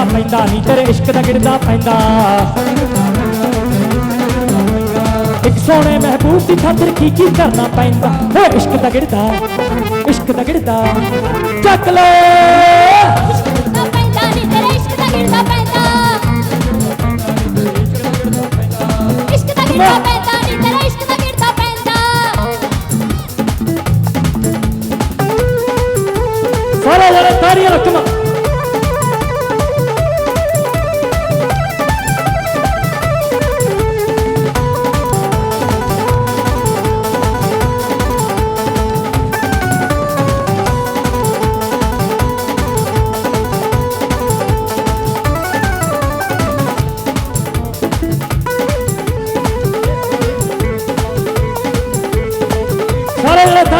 ਗਿਰਦਾ ਪੈਂਦਾ ਨਹੀਂ ਤੇਰੇ ਇਸ਼ਕ ਦਾ ਗਿਰਦਾ ਪੈਂਦਾ। ਇੱਕ ਸੋਹਣੇ ਮਹਿਬੂਬ ਦੀ ਖਾਤਰ ਕੀ ਕੀ ਕਰਨਾ ਪੈਂਦਾ? ਓ ਇਸ਼ਕ ਦਾ ਗਿਰਦਾ ਇਸ਼ਕ ਦਾ ਗਿਰਦਾ ਚੱਕ ਲੈ! ਗਿਰਦਾ ਪੈਂਦਾ ਨੀ ਤੇਰੇ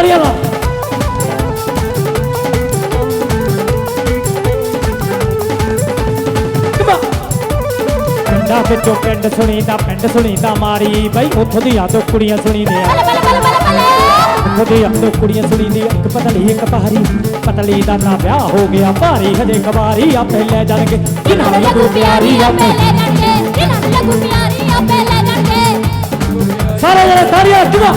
ਸਾਰੇ ਜਣੇ ਤਾੜੀਆਂ ਲਾ ਪਿੰਡਾਂ ਵਿੱਚੋਂ ਪਿੰਡ ਸੁਣੀਦਾ ਪਿੰਡ ਸੁਣੀਦਾ ਮਾਰੀ ਬਈ ਉੱਥੋਂ ਦੀਆਂ ਦੋ ਕੁੜੀਆਂ ਸੁਣੀਦੀਆਂ ਬਲੇ ਬਲੇ ਬਲੇ ਬਲੇ ਬਲੇ ਉੱਥੋਂ ਦੀਆਂ ਦੋ ਕੁੜੀਆਂ ਸੁਣੀਦੀਆਂ ਇੱਕ ਪਤਲੀ ਇੱਕ ਪਹਾਰੀ ਪਤਲੀ ਦਾ ਨਾ ਵਿਆਹ ਹੋ ਗਿਆ ਭਾਰੀ ਹਜੇ ਕਵਾਰੀ ਆਪੇ ਲੈ ਜਾਣਗੇ ਕਿਨਾਂ ਨੂੰ ਲੱਗੂ ਪਿਆਰੀ ਆਪੇ ਲੈ ਜਾਣਗੇ ਕਿਨਾਂ ਨੂੰ ਲੱਗੂ ਪਿਆਰੀ ਆਪੇ ਲੈ ਜਾਣਗੇ ਸਾਰੇ ਜਣੇ ਤਾੜੀਆਂ ਚੁਗਾ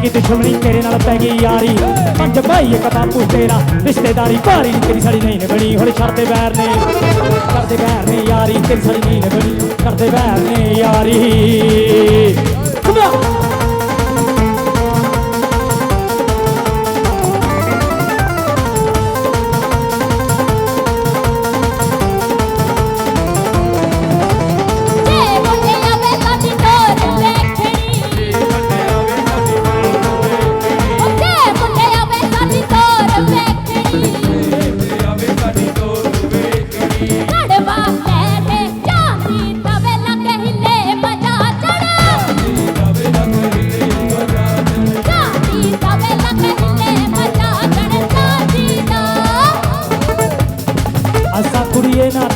ਪੈ ਗਈ ਦੁਸ਼ਮਣੀ ਤੇਰੇ ਨਾਲ ਪੈ ਗਈ ਯਾਰੀ। ਪੰਜ ਭਾਈ ਇੱਕ ਬਾਪੂ ਤੇਰਾ, ਰਿਸ਼ਤੇਦਾਰੀ ਭਾਰੀ ਨੀ, ਤੇਰੀ ਸਾਡੀ ਨਹੀਂ ਨਿਭਣੀ ਹੁਣ ਛੱਡਦੇ ਬੈਰ ਨੇ। ਕਰਦੇ ਬੈਰ ਨੇ ਯਾਰੀ, ਤੇਰੀ ਸਾਡੀ ਨਹੀਂ ਨਿਭਣੀ ਕਰਦੇ ਬੈਰ ਨੇ ਯਾਰੀ। Come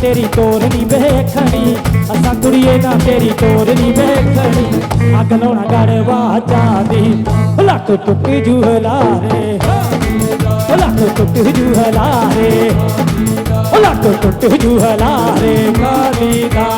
ਤੇਰੀ ਤੋਰ ਨਹੀਂ ਵੇਖਣੀ। ਅਸਾਂ ਕੁੜੀਏ ਨਾ ਤੇਰੀ ਤੋਰ ਨਹੀਂ ਵੇਖਣੀ। ਅੱਗ ਲਾਉਣਾ ਗੜਵਾ ਜਾਂਦੀ ਲੱਕ ਟੁੱਟ ਜੂ ਹਲਾਰੇ ਲੱਕ ਟੁੱਟ ਜੂ ਹਲਾਰੇ ਲੱਕ ਟੁੱਟ ਜੂ ਹਲਾਰੇ ਕਾਲੀ ਦਾ।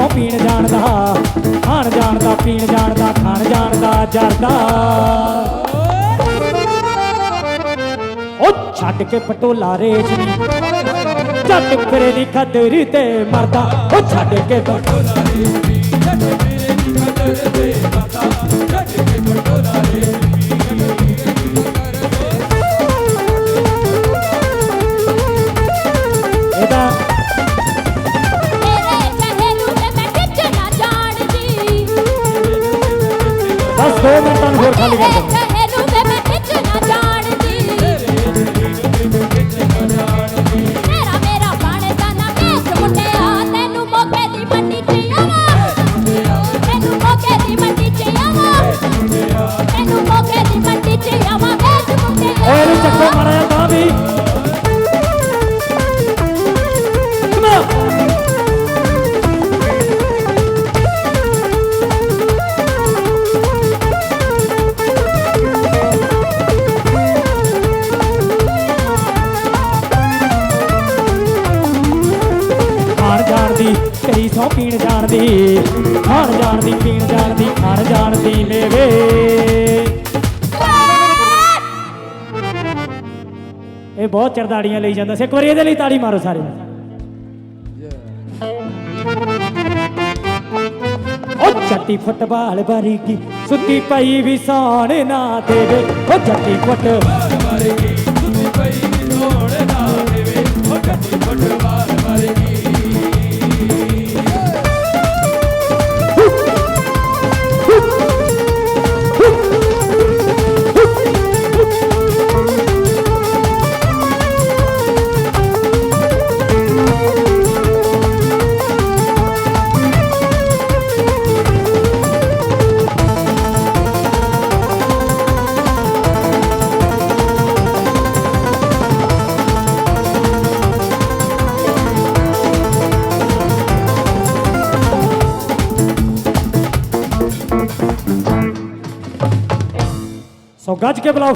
ਤੇਰੀ ਪੀਣ ਜਾਣਦਾ? ਖਾਣ ਜਾਣਦਾ, ਪੀਣ ਜਾਣਦਾ, ਖਾਣ ਜਾਣਦਾ ਜਰਦਾ ਉਹ ਛੱਡ ਕੇ ਪਟੋਲਾ ਰੇਚਨੀ ਜੱਟ ਫਿਰੇ ਦੀ ਖਦਰੀ ਤੇ ਮਰਦਾ। ਉਹ ਛੱਡ ਕੇ ਪਟੋਲਾ 2 ਹੋਰ ਖਾਲੀ ਕਰ ਕਹੇ ਨੂੰ ਵੇ ਮੈਂ ਖਿੱਚ ਨਾ ਜਾਣਦੀ। ਤੇਰਾ ਮੇਰਾ ਬਣਦਾ ਨਾ ਵੇਚ ਮੁੰਡਿਆ ਤੈਨੂੰ ਮੋਕੇ ਦੀ ਮੰਡੀ ਚ ਆਵਾਂ। ਤੈਨੂੰ ਮੋਕੇ ਦੀ ਮੰਡੀ ਚ ਆਵਾਂ। ਤੈਨੂੰ ਮੋਕੇ ਦੀ ਮੰਡੀ ਚ ਆਵਾਂ ਵੇਚ ਮੁੰਡਿਆ ਓਏ ਚੱਕੋ ਮਾੜਾ ਤੇਰੀ ਪੀਣ ਜਾਣਦੀ? ਖਾਣ ਜਾਣਦੀ, ਪੀਣ ਜਾਣਦੀ ਖਾਣ ਜਾਣਦੀ ਮੇਵੇ ਇਹ ਬਹੁਤ ਚਰਦਾੜੀਆਂ ਲਈ ਜਾਂਦਾ ਸੀ। ਇੱਕ ਵਾਰੀ ਇਹਦੇ ਲਈ ਤਾੜੀ ਮਾਰੋ ਸਾਰੇ। ਉਹ ਚੱਟੀ ਫੁੱਟਬਾਲ ਬਾਰੀਕੀ ਸੁੱਤੀ ਪਈ ਵੀ ਸੌਣ ਨਾ ਦੇਵੇ ਉਹ ਚੱਟੀ ਫੁੱਟ ਸੋ ਗੱਜ ਕੇ ਬੁਲਾਓ